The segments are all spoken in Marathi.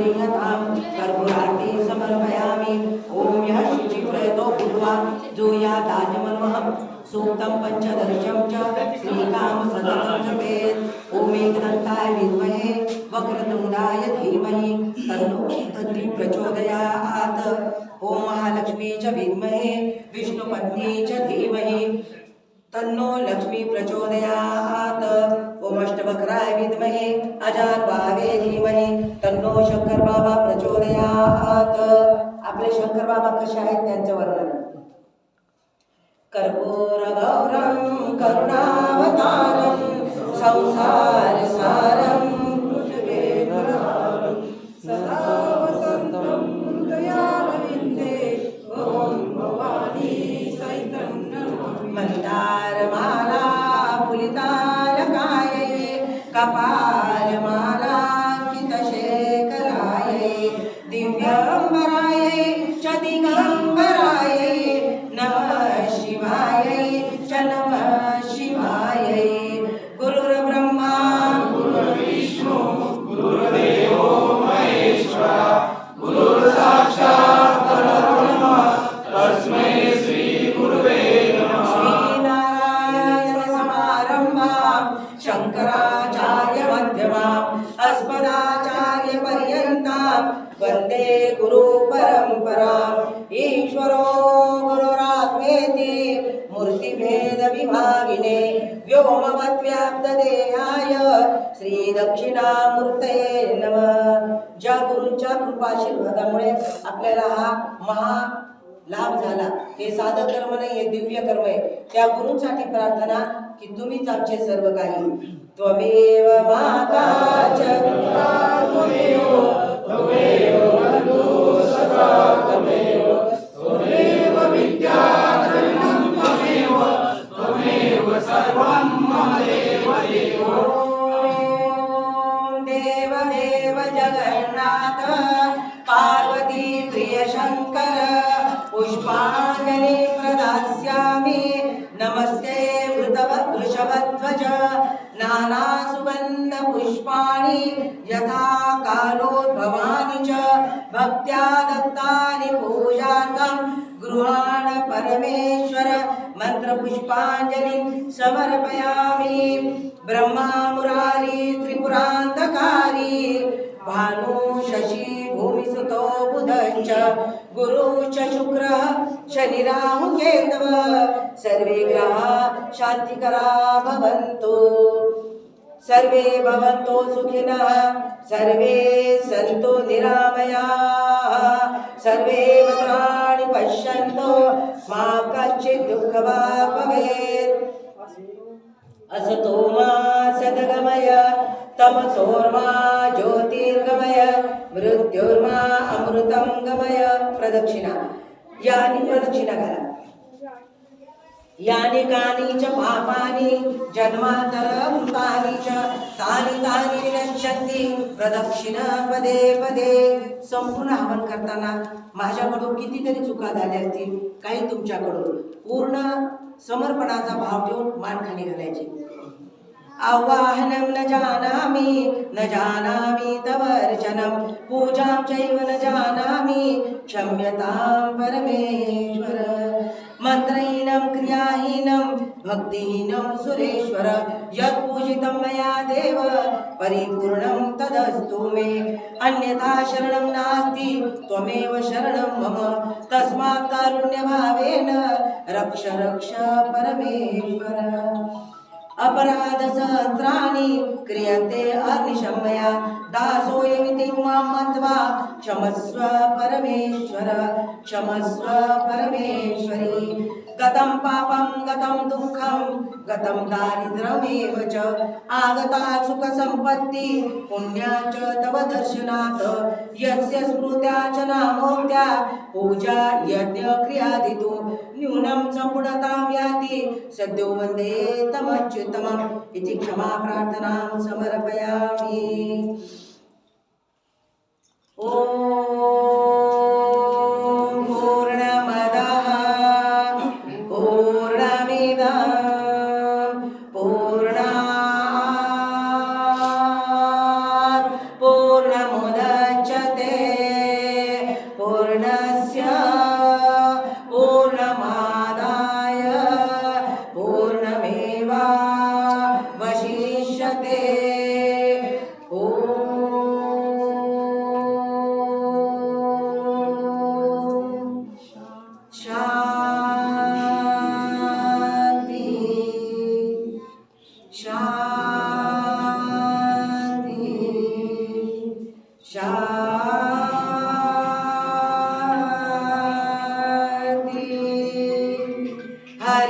प्रियतां कर्पूरार्ति समर्पयामि ॐ यः शुचिप्रयतो भूत्वा जूयादाजमन्वहं सूक्तं पञ्चदर्शं च श्रीकां सततं जपेत् ॐ ग्रन्थाय विद्महे वक्रतुण्डाय धीमहि। तन्नो दन्ति प्रचोदयात् ॐ महालक्ष्मी च विद्महे विष्णुपत्नी च धीमहि। तन्नो लक्ष्मी प्रचोदयात्। ॐ अष्टवक्राय विद्महे अजाद्भावे धीमहि तन्नो शंकर बाबा प्रचोदयात. आपले शंकर बाबा कसे आहेत त्यांचं वर्णन? कर्पूर गौरम करुणावतारम संसार सारम सदा वसंतम दयारविंदे ओम भवानी कपालमाला शंकराचार्य मध्यमा नमः पर्यंता वंदे गुरु व्योमवद्व्याप्तदेहाय श्रीदक्षिणामूर्तये नम. ज्या गुरूंच्या कृपाशीर्वादामुळे आपल्याला हा महा लाभ झाला. हे साधं कर्म नाही हे दिव्य कर्म आहे. त्या गुरूंसाठी प्रार्थना की तुम्हीच आमचे सर्व काही त्वमेव माता त्वमेव त्वमेव सदा त्वमेव त्वमेव वृषभध्वज नानासुगन्धपुष्पाणि यथा कालोद्भवानि च भक्त्या दत्तानि पूजार्थं गृहाण परमेश्वर मन्त्रपुष्पाञ्जलिं समर्पयामि ब्रह्मा मुरारी त्रिपुरान्तकारी भानु शशि भूमिसुतो बुधश्च गुरु च शुक्रः शनिराहु केतव. सर्वे ग्रहा शान्तिकरा भवन्तु. सर्वे भवन्तो सुखिनः सर्वे सन्तु निरामयाः. सर्वे भद्राणि पश्यन्तु मा कश्चित् दुःखभाग् भवेत्. असतो मा सदगमय तमसोर्मा प्रदक्षिणा यानी प्रदक्षिणा घाला. यानि कानी च पापानी जन्मांतर मृतानी च तानी तानी विनश्यन्ति प्रदक्षिणा पदे. पदे संपूर्ण हवन करताना माझ्याकडून कितीतरी चुका झाल्या असतील काही तुमच्याकडून. पूर्ण समर्पणाचा भाव ठेवून मान खाली घालायची. आवाहनं न जानामि न जानामि तवर्चनं पूजां चैव न जानामि क्षम्यतां परमेश्वर। मन्त्रहीनं क्रियाहीनं भक्तिहीनं सुरेश्वर। यत् पूजितं मया देव परिपूर्णं तदस्तु मे। अन्यथा शरणं नास्ति त्वमेव शरणं मम। तस्मात् कारुण्यभावेन रक्ष रक्ष परमेश्वर। अपराधसहस्राणि क्रियन्ते अग्निशमया दासोऽयमिति मां मत्वा क्षमस्व परमेश्वर क्षमस्व परमेश्वर। गतं पापं गतं दुःखं गतं दारिद्र्यमेव च आगता सुखसम्पत्ति पुण्या च तव दर्शनात् यस्य स्मृत्या च नामोक्त्या पूजा यज्ञक्रियादितु न्यूनं सम्पूर्णतां याति सद्यो वन्दे तमच्युतमम् इति क्षमा प्रार्थनां समर्पयामि। ॐ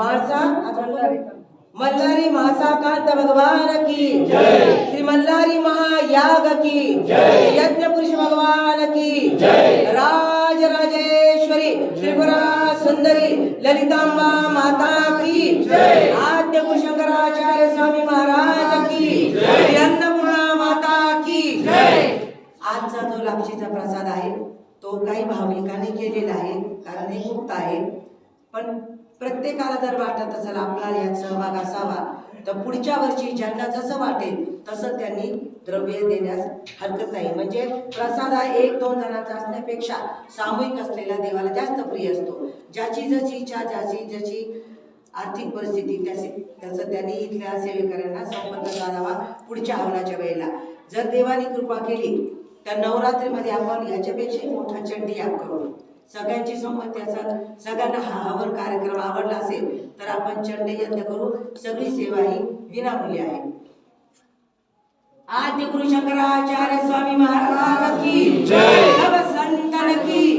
ओम् श्री गुरुभ्यो नमः हरि ओम् धर्म की अधर्म का प्राणियों में विश्व का गो माता की श्री ओंकारेश्वर भगवान की काशी विश्वेश्वर भगवान की श्री ल- म- म्हाळसाकांत म्हाळसा मल्हारी म्हाळसाकांत भगवान की श्री मल्हारी महायाग की यज्ञ पुरुष भगवान की राज राजेश्वरी त्रिपुरा सुंदरी ललितांबा माता की आद्य शंकराचार्य स्वामी महाराज की अन्नपूर्णा माता की आजचा जो लापशीचा प्रसाद आहे तो काही भाविकांनी केलेला आहे कारण हे मुक्त आहे. पण प्रत्येकाला जर वाटत असेल आपला यात सहभाग असावा. तर पुढच्या वर्षी ज्यांना जसं वाटेल तसं त्यांनी द्रव्य देण्यास हरकत नाही. म्हणजे प्रसाद हा एक दोन जणांचा असण्यापेक्षा सामूहिक असलेला देवाला जास्त प्रिय असतो. ज्याची जशी इच्छा ज्याची जशी आर्थिक परिस्थिती त्याचे त्याचं त्यांनी इथल्या सेवेकऱ्यांना संपर्क साधावा पुढच्या हवनाच्या वेळेला. जर देवाने कृपा केली तर नवरात्रीमध्ये आपण याच्यापेक्षा मोठा चंडी याग करू. सगळ्यांची संमती असेल सगळ्यांना हा हवन कार्यक्रम आवडला असेल तर आपण चंडी यज्ञ करू. सगळी सेवा ही विनामूल्य आहे. आद्य गुरु शंकराचार्य स्वामी महाराज की सब संतन की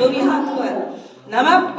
दोन्ही हात वर. नम.